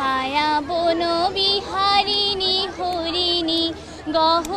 মায়া বন বিহারিণী হরিণী গহ